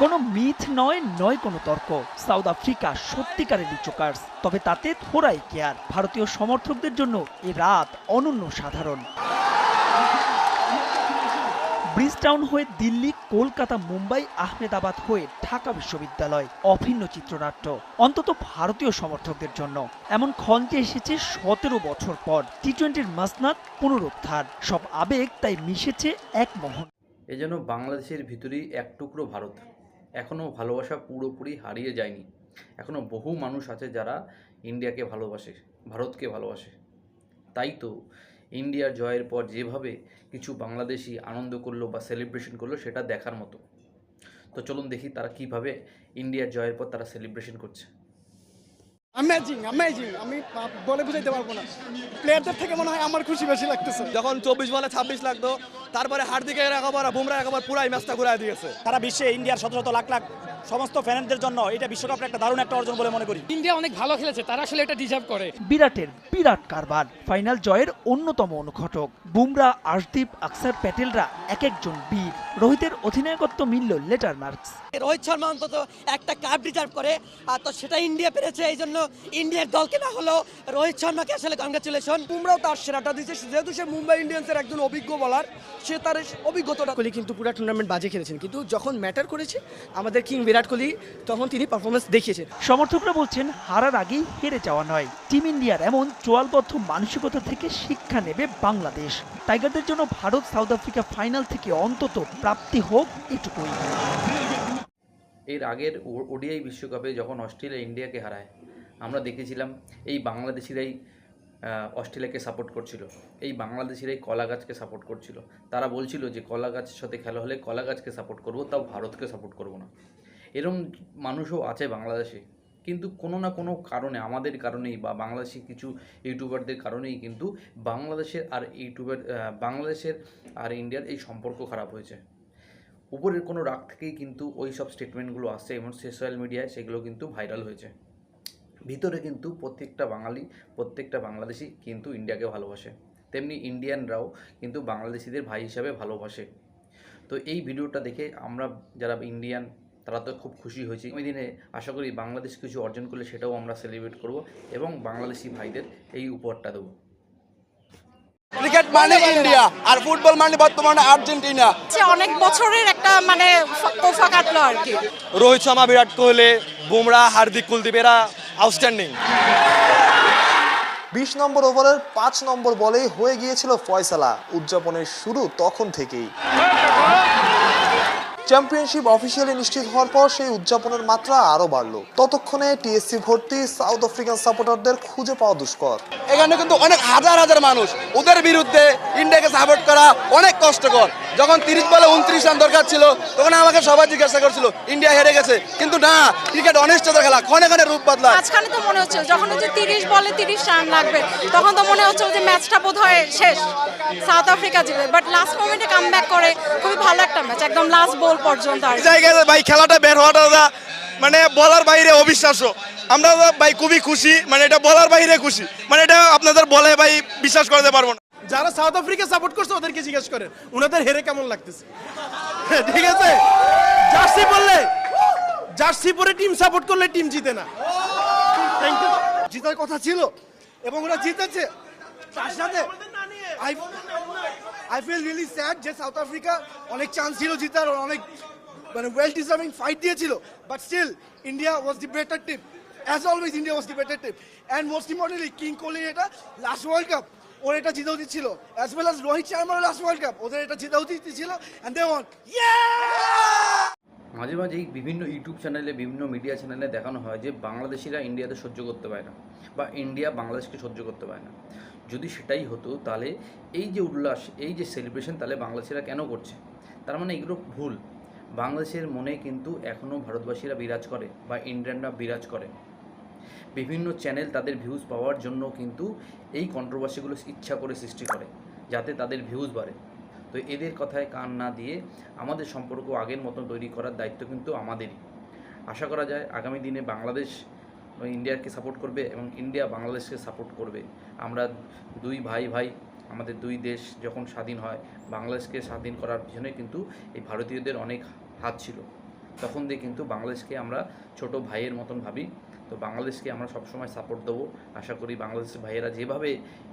কোনো মিথ নয় নয় কোনো তর্ক। সাউথ আফ্রিকা সত্যিকারেরই চোকার্স তবে তাতে থোড়াই কেয়ার। ভারতীয় সমর্থকদের জন্য এ রাত অনন্য সাধারণ। ব্রিজটাউন হয়ে দিল্লি, কলকাতা, মুম্বাই, আহমেদাবাদ হয়ে ঢাকা বিশ্ববিদ্যালয়। অভিন্ন চিত্রনাট্য। অন্তত ভারতীয় সমর্থকদের জন্য। এমন খঞ্জে এসেছে সতেরো বছর পর। টি টোয়েন্টির মাসনাদ পুনরুত্থান সব আবেগ তাই মিশেছে এক মোহন এ যেন বাংলাদেশের ভিতরেই এক টুকরো ভারত। এখনও ভালোবাসা পুরোপুরি হারিয়ে যায়নি। এখনও বহু মানুষ আছে যারা ইন্ডিয়াকে ভালোবাসে, ভারতকে ভালোবাসে। তাই তো ইন্ডিয়ার জয়ের পর যেভাবে কিছু বাংলাদেশি আনন্দ করল বা সেলিব্রেশন করল সেটা দেখার মতো। তো চলুন দেখি তারা কীভাবে ইন্ডিয়ার জয়ের পর তারা সেলিব্রেশন করছে। অ্যামেজিং অ্যামেজিং আমি বলে বুঝাইতে পারব না। প্লেয়ারদের থেকে মনে হয় আমার খুশি বেশি লাগতেছে। যখন চব্বিশ বলে ছাব্বিশ লাগতো তারপরে হার্দিকের একেবারে বুমরা একেবারে পুরাই ম্যাচটা ঘুরাই দিয়েছে। সারা বিশ্বে ইন্ডিয়ার শত শত লাখ লাখ সমস্ত ফ্যানদের জন্য এটা বিশ্বকাপের একটা দারুণ একটা অর্জন বলে মনে করি। ইন্ডিয়া অনেক ভালো খেলেছে তারা আসলে এটা ডিজার্ভ করে। বিরাটের বিরাট কারবার ফাইনাল জয়ের অন্যতম অনুঘটক। বুমরা আশদীপ আকসার প্যাটেলরা এক একজন বীর। রোহিতের অধিনায়কত্ব মিলল লেটার মার্কস। রোহিত শর্মা অন্তত একটা কাপ ডিজার্ভ করে আর তো সেটা ইন্ডিয়া পেরেছে এই জন্য ইন্ডিয়ার দলকে না হলেও রোহিত শর্মাকে আসলে কংগ্রেচুলেশন বুমরাও তার সেরাটা দিয়েছে। যেহেতু সে মুম্বাই ইন্ডিয়ান্সের একজন অভিজ্ঞ বলার সে তার অভিজ্ঞতাটা কোহলি কিন্তু পুরো টুর্নামেন্ট বাজে খেলেছেন। কিন্তু যখন ম্যাটার করেছে আমাদের কিং বিরাট কোহলি তখন তিনি পারফরমেন্স দেখিয়েছেন। সমর্থকরা বলছেন হারার আগেই হেরে যাওয়া নয়। টিম ইন্ডিয়ার এমন চোয়ালবদ্ধ মানসিকতা থেকে শিক্ষা নেবে বাংলাদেশ। টাইগারদের জন্য ভারত সাউথ আফ্রিকা ফাইনাল থেকে অন্তত প্রাপ্তি হোক এটুকুই। এর আগের ও- ওডিআই বিশ্বকাপে যখন অস্ট্রেলিয়া ইন্ডিয়াকে হারায় আমরা দেখেছিলাম এই বাংলাদেশিরাই অস্ট্রেলিয়াকে সাপোর্ট করছিল। এই বাংলাদেশিরাই কলা গাছকে সাপোর্ট করছিল। তারা বলছিল যে, কলা গাছের সাথে খেলা হলে কলা গাছকে সাপোর্ট করব, তাও ভারতকে সাপোর্ট করব না। এরম মানুষও আছে বাংলাদেশে। কিন্তু কোনো না কোনো কারণে, আমাদের কারণেই বা বাংলাদেশি কিছু ইউটিউবারদের কারণেই কিন্তু বাংলাদেশের আর ইউটিউবার বাংলাদেশের আর ইন্ডিয়ার এই সম্পর্ক খারাপ হয়েছে। উপরের কোনো রাগ থেকেই কিন্তু ওই সব স্টেটমেন্টগুলো আসছে, এবং সোশ্যাল মিডিয়ায় সেগুলো কিন্তু ভাইরাল হয়েছে। ভিতরে কিন্তু প্রত্যেকটা বাঙালি প্রত্যেকটা বাংলাদেশি কিন্তু ইন্ডিয়াকে ভালোবাসে। তেমনি ইন্ডিয়ানরাও কিন্তু বাংলাদেশিদের ভাই হিসাবে ভালোবাসে। তো এই ভিডিওটা দেখে আমরা যারা ইন্ডিয়ান তারা তো খুব খুশি হয়েছি। ওই দিনে আশা করি বাংলাদেশ কিছু অর্জন করলে সেটাও আমরা সেলিব্রেট করব এবং বাংলাদেশি ভাইদের এই উপহারটা দেবো। ক্রিকেট মানে ইন্ডিয়া আর ফুটবল মানে বর্তমানে আর্জেন্টিনা। অনেক বছরের একটা মানে কাটলো আর কি। রোহিত শর্মা বিরাট কোহলি বুমরা হার্দিক কুলদীপ এরা আউটস্ট্যান্ডিং বিশ নম্বর ওভারের পাঁচ নম্বর বলেই হয়ে গিয়েছিল ফয়সালা। উদযাপনের শুরু তখন থেকেই। চ্যাম্পিয়নশিপ অফিসিয়ালি নিশ্চিত হওয়ার পর সেই উদযাপনের মাত্রা আরও বাড়লো। ততক্ষণে টিএসসি ভর্তি সাউথ আফ্রিকান সাপোর্টারদের খুঁজে পাওয়া দুষ্কর। এখানে কিন্তু অনেক হাজার হাজার মানুষ। ওদের বিরুদ্ধে ইন্ডিয়াকে সাপোর্ট করা অনেক কষ্টকর। যখন তিরিশ বলে উনত্রিশ রান দরকার ছিল তখন আমাকে সবাই জিজ্ঞাসা করছিল ইন্ডিয়া হেরে গেছে? কিন্তু না ক্রিকেট অনিশ্চিত খেলা ক্ষণে ক্ষণে রূপ বদলায়। মাঝখানে তো মনে হচ্ছে যখন হচ্ছে তিরিশ বলে তিরিশ রান লাগবে তখন তো মনে হচ্ছে যে ম্যাচটা বোধ হয় শেষ সাউথ আফ্রিকা জিতবে। বাট লাস্ট মোমেন্টে কাম ব্যাক করে খুবই ভালো একটা ম্যাচ একদম লাস্ট বল পর্যন্ত আর। জায়গায় ভাই খেলাটা বের হওয়াটা মানে বলার বাইরে অবিশ্বাস্য। আমরা ভাই খুবই খুশি মানে এটা বলার বাইরে খুশি। মানে এটা আপনাদের বলে ভাই বিশ্বাস করতে পারব না। যারা সাউথ আফ্রিকা সাপোর্ট করছে, ওদেরকে জিজ্ঞেস করেন ওনাদের হেরে কেমন লাগতেছে? ঠিক আছে? জার্সি পরলে, জার্সি পরে টিম সাপোর্ট করলে টিম জিতে না. জিতার কথা ছিল, এবং ওরা জিতেছে। তার সাথে আই ফিল রিয়েলি স্যাড যে সাউথ আফ্রিকা, অনেক চান্স ছিল জিতার অনেক মানে ওয়েল ডিজার্ভিং ফাইট দিয়েছিল। But still India was the better team as always India was the better team and most importantly king Kohli এটা লাস্ট ওয়ার্ল্ড কাপ ওর এটা জিতে উচিত ছিল অ্যাজ ওয়েল অ্যাজ রোহিত শর্মার লাস্ট ওয়ার্ল্ড কাপ ওদের এটা জিতে উচিত ছিল অ্যান্ড দে ওয়ান মাঝে মাঝেই বিভিন্ন ইউটিউব চ্যানেলে বিভিন্ন মিডিয়া চ্যানেলে দেখানো হয় যে বাংলাদেশিরা ইন্ডিয়াতে সহ্য করতে পারে না, বা ইন্ডিয়া বাংলাদেশকে সহ্য করতে পারে না। যদি সেটাই হতো, তাহলে এই যে উল্লাস, এই যে সেলিব্রেশন তাহলে বাংলাদেশিরা কেন করছে? তার মানে এগুলো ভুল। বাংলাদেশের মনে কিন্তু এখনও ভারতবাসীরা বিরাজ করে, বা ইন্ডিয়ানরা বিরাজ করে। বিভিন্ন চ্যানেল তাদের ভিউজ পাওয়ার জন্য কিন্তু এই কন্ট্রোভার্সিগুলো ইচ্ছা করে সৃষ্টি করে, যাতে তাদের ভিউজ বাড়ে। তো এদের কথায় কান না দিয়ে আমাদের সম্পর্ক আগের মতন তৈরি করার দায়িত্ব কিন্তু আমাদেরই। আশা করা যায় আগামী দিনে বাংলাদেশ ইন্ডিয়াকে সাপোর্ট করবে এবং ইন্ডিয়া বাংলাদেশকে সাপোর্ট করবে। আমরা দুই ভাই ভাই, আমাদের দুই দেশ যখন স্বাধীন হয়, বাংলাদেশকে স্বাধীন করার পিছনে কিন্তু এই ভারতীয়দের অনেক হাত ছিল। তখন দিয়ে কিন্তু বাংলাদেশকে আমরা ছোট ভাইয়ের মতন ভাবি। তো বাংলাদেশকে আমরা সবসময় সাপোর্ট দেবো। আশা করি বাংলাদেশের ভাইয়েরা যেভাবে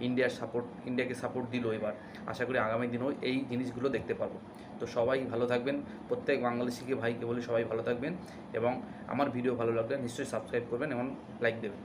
ইন্ডিয়ার সাপোর্ট ইন্ডিয়াকে সাপোর্ট দিল এবার, আশা করি আগামী দিনেও এই জিনিসগুলো দেখতে পারব তো সবাই ভালো থাকবেন, প্রত্যেক বাংলাদেশিকে ভাইকে বলে সবাই ভালো থাকবেন এবং আমার ভিডিও ভালো লাগলে নিশ্চয়ই সাবস্ক্রাইব করবেন এবং লাইক দেবেন।